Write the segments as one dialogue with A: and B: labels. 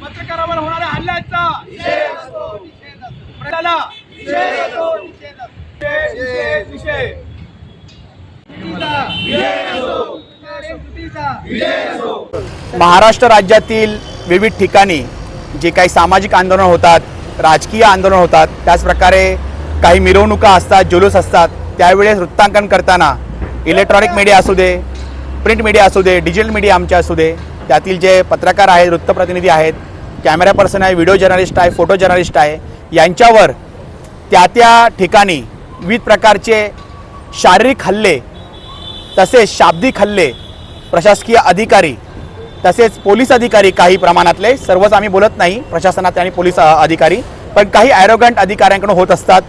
A: पत्रकारावर होणाऱ्या हल्ल्याचा. प्रजाला.
B: महाराष्ट्र राज्यातील विविध ठिकाणी जे काही सामाजिक आंदोलन होतात राजकीय आंदोलन होतात त्याचप्रकारे काही मिरवणुका असतात जुलूस असतात त्यावेळेस वृत्तांकन करताना इलेक्ट्रॉनिक मीडिया असू दे प्रिंट मीडिया असू दे डिजिटल मीडिया आमच्या असू दे त्यातील जे पत्रकार आहेत वृत्तप्रतिनिधी आहेत कॅमेरा पर्सन आहे व्हिडिओ जर्नलिस्ट आहे फोटो जर्नलिस्ट आहे यांच्यावर त्या त्या ठिकाणी विविध प्रकारचे शारीरिक हल्ले तसेच शाब्दिक हल्ले प्रशासकीय अधिकारी तसेच पोलीस अधिकारी काही प्रमाणातले सर्वच आम्ही बोलत नाही प्रशासनात आणि पोलीस अधिकारी पण काही ॲरोगंट अधिकाऱ्यांकडून होत असतात.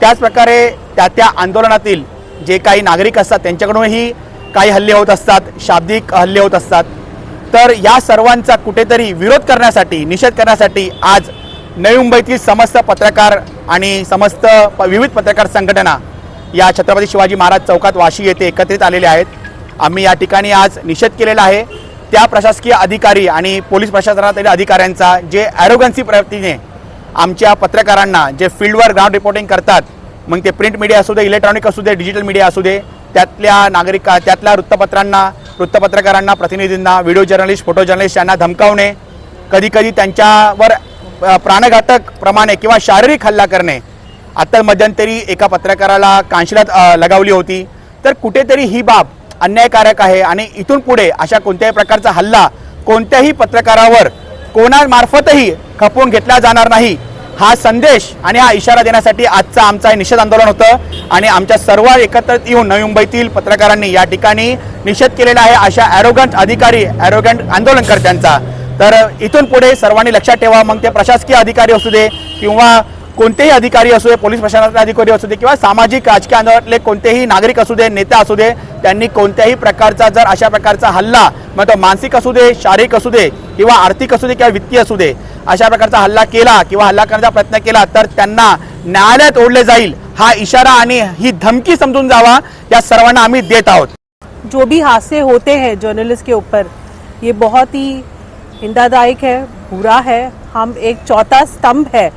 B: त्याचप्रकारे त्या त्या आंदोलनातील जे काही नागरिक असतात त्यांच्याकडूनही काही हल्ले होत असतात शाब्दिक हल्ले होत असतात. तर या सर्वांचा कुठेतरी विरोध करण्यासाठी निषेध करण्यासाठी आज नवी मुंबईतील समस्त पत्रकार आणि समस्त प विविध पत्रकार संघटना या छत्रपती शिवाजी महाराज चौकात वाशी येथे एकत्रित आलेले आहेत. आम्ही या ठिकाणी आज निषेध केलेला आहे. त्या प्रशासकीय अधिकारी आणि पोलीस प्रशासनातील अधिकाऱ्यांचा जे ॲरोगन्सी प्रवृत्तीने आमच्या पत्रकारांना जे फील्डवर ग्राउंड रिपोर्टिंग करतात मग ते प्रिंट मीडिया असू दे इलेक्ट्रॉनिक असू दे डिजिटल मीडिया असू दे त्यातल्या नागरिक त्यातल्या वृत्तपत्रांना वृत्तपत्रकारांना प्रतिनिधींना व्हिडिओ जर्नलिस्ट फोटो जर्नलिस्ट यांना धमकावणे कधीकधी त्यांच्यावर प्राणघातक प्रमाणे किंवा शारीरिक हल्ला करणे. आत्ता मध्यंतरी एका पत्रकाराला कांशिलात लगावली होती. तर कुठेतरी ही बाब अन्यायकारक आहे आणि इथून पुढे अशा कोणत्याही प्रकारचा हल्ला कोणत्याही पत्रकारावर कोणामार्फतही खपवून घेतला जाणार नाही. हा संदेश आणि हा इशारा देण्यासाठी आजचा आमचा हे निषेध आंदोलन होतं. आणि आमच्या सर्व एकत्रित येऊन नवी मुंबईतील पत्रकारांनी या ठिकाणी निषेध केलेला आहे अशा ॲरोगंट अधिकारी ॲरोगंट आंदोलनकर्त्यांचा. तर इथून पुढे सर्वांनी लक्षात ठेवा मग ते प्रशासकीय अधिकारी असू दे किंवा कोणतेही अधिकारी असू दे पोलीस प्रशासनातले अधिकारी असू दे किंवा सामाजिक राजकीय आंदोलनातले कोणतेही नागरिक असू दे नेते असू दे त्यांनी कोणत्याही प्रकारचा जर अशा प्रकारचा हल्ला मग तो मानसिक असू दे शारीरिक असू दे किंवा आर्थिक असू दे किंवा वित्तीय असू दे अशा प्रकारचा हल्ला केला किंवा हल्ला करण्याचा प्रयत्न केला तर त्यांना न्यायालयात ओढले जाईल. हा इशारा आणि ही धमकी समजून जावा या सर्वांना आम्ही देत आहोत.
C: जो भी हादसे होते हैं जर्नलिस्ट के ऊपर ये बहुत ही निंदादायक है बुरा है। हम एक चौथा स्तंभ है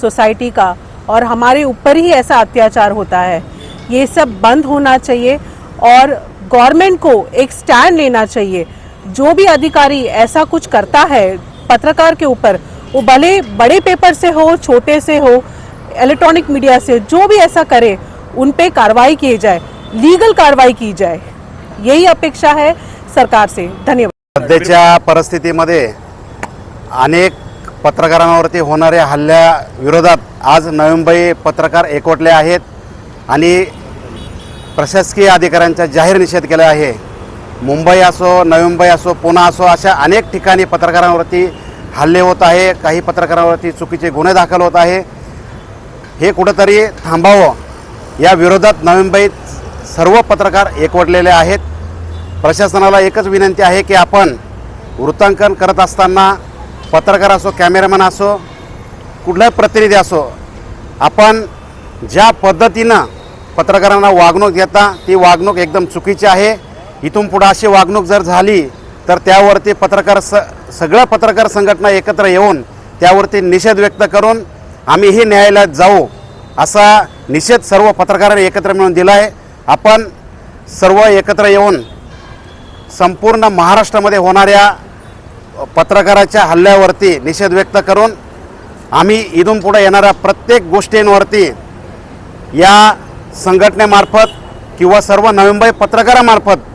C: सोसाइटी का और हमारे ऊपर ही ऐसा अत्याचार होता है। ये सब बंद होना चाहिए और गवर्नमेंट को एक स्टैंड लेना चाहिए। जो भी अधिकारी ऐसा कुछ करता है पत्रकार के ऊपर वो भले बड़े पेपर से हो छोटे से हो इलेक्ट्रॉनिक मीडिया से जो भी ऐसा करे उन पे कार्रवाई की जाए लीगल कार्रवाई की जाए। यही अपेक्षा है सरकार से। धन्यवाद।
D: सध्याच्या परिस्थितीमध्ये अनेक पत्रकारांवरती होणाऱ्या हल्ल्याविरोधात आज नवी मुंबई पत्रकार एकवटले आहेत आणि प्रशासकीय अधिकाऱ्यांचा जाहीर निषेध केला आहे. मुंबई असो नवी मुंबई असो पुणा असो अशा अनेक ठिकाणी पत्रकारांवरती हल्ले होत आहे. काही पत्रकारांवरती चुकीचे गुन्हे दाखल होत आहे. हे कुठंतरी थांबावं. या विरोधात नवी मुंबईत सर्व पत्रकार एकवटलेले आहेत. प्रशासनाला एकच विनंती आहे की आपण वृत्तांकन करत असताना पत्रकार असो कॅमेरामॅन असो कुठलाही प्रतिनिधी असो आपण ज्या पद्धतीनं पत्रकारांना वागणूक देता ती वागणूक एकदम चुकीची आहे. इथून पुढं अशी वागणूक जर झाली तर त्यावरती पत्रकार स सगळ्या पत्रकार संघटना एकत्र येऊन त्यावरती निषेध व्यक्त करून आम्हीही न्यायालयात जाऊ असा निषेध सर्व पत्रकारांनी एकत्र मिळून दिला आहे आपण सर्व एकत्र येऊन संपूर्ण महाराष्ट्रामध्ये होणाऱ्या पत्रकाराच्या हल्ल्यावरती निषेध व्यक्त करून आम्ही इथून पुढे येणाऱ्या प्रत्येक गोष्टींवरती या संघटनेमार्फत किंवा सर्व नवी पत्रकारामार्फत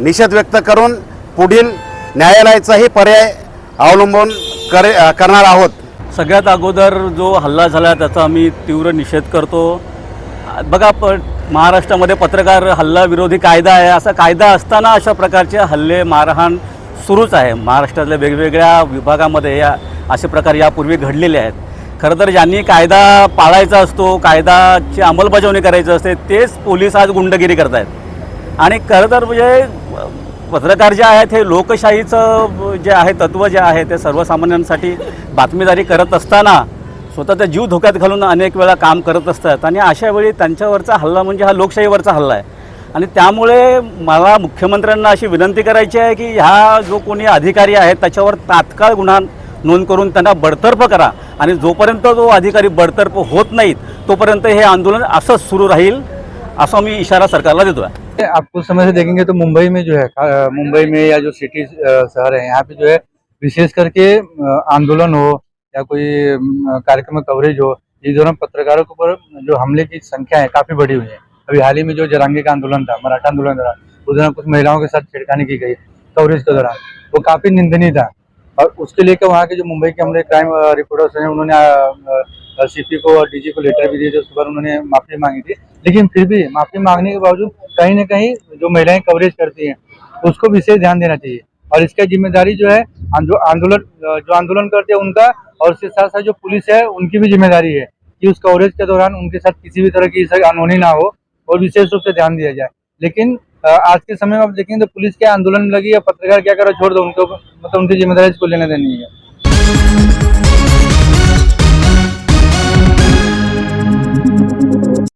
D: निषेध व्यक्त करून पुढील न्यायालयाचाही पर्याय अवलंबून करे करणार आहोत.
E: सगळ्यात अगोदर जो हल्ला झाला त्याचा आम्ही तीव्र निषेध करतो. बघा प महाराष्ट्रामध्ये पत्रकार हल्ला विरोधी कायदा आहे. असा कायदा असताना अशा प्रकारचे हल्ले मारहाण सुरूच आहे. महाराष्ट्रातल्या वेगवेगळ्या विभागामध्ये या असे प्रकार यापूर्वी घडलेले आहेत. खरं तर ज्यांनी कायदा पाळायचा असतो कायदाची अंमलबजावणी करायची असते तेच पोलीस आज गुंडगिरी करत आहेत आणि खरं तर म्हणजे पत्रकार जे आहेत हे लोकशाहीचं जे आहे तत्त्व जे आहे ते सर्वसामान्यांसाठी बातमीदारी करत असताना स्वतःचा जीव धोक्यात घालून अनेक वेळा काम करत असतात. आणि अशा वेळी त्यांच्यावरचा हल्ला म्हणजे हा लोकशाहीवरचा हल्ला आहे. आणि त्यामुळे मला मुख्यमंत्र्यांना अशी विनंती करायची आहे की ह्या जो कोणी अधिकारी आहेत त्याच्यावर तात्काळ गुन्हा नोंद करून त्यांना बडतर्फ करा. आणि जोपर्यंत जो अधिकारी बडतर्फ होत नाहीत तोपर्यंत हे आंदोलन असंच सुरू राहील असा मी इशारा सरकारला देतो आहे
F: आप कुछ समय से देखेंगे तो मुंबई में जो है मुंबई में या जो सिटी शहर है, यहाँ पे जो है, विशेष करके आंदोलन हो या कोई कार्यक्रम कवरेज हो, इस दौरान पत्रकारों के ऊपर जो हमले की संख्या है काफ़ी बढ़ी हुई है। अभी हाल ही में जो जरांगे का आंदोलन था, मराठा आंदोलन दौरान, उस दौरान कुछ महिलाओं के साथ छेड़खानी की गई कवरेज के दौरान, वो काफ़ी निंदनीय था। और उसके लेकर वहाँ के जो मुंबई के हमले क्राइम रिपोर्टर्स हैं, उन्होंने सीपी को और डीजी को लेटर भी दिए थे, उसके बाद उन्होंने माफ़ी मांगी थी। लेकिन फिर भी माफ़ी मांगने के बावजूद कहीं ना कहीं जो महिलाएँ कवरेज करती हैं, उसको विशेष ध्यान देना चाहिए। और इसका ज़िम्मेदारी जो है आंदोलन, जो आंदोलन करते हैं उनका, और उसके साथ साथ जो पुलिस है, उनकी भी ज़िम्मेदारी है कि उस कवरेज के दौरान उनके साथ किसी भी तरह की अनहोनी ना हो और विशेष रूप से ध्यान दिया जाए। लेकिन आज के समय में आप देखेंगे तो पुलिस क्या आंदोलन लगी या पत्रकार क्या करो छोड़ दो, उनको मतलब उनकी ज़िम्मेदारी इसको लेने देनी है।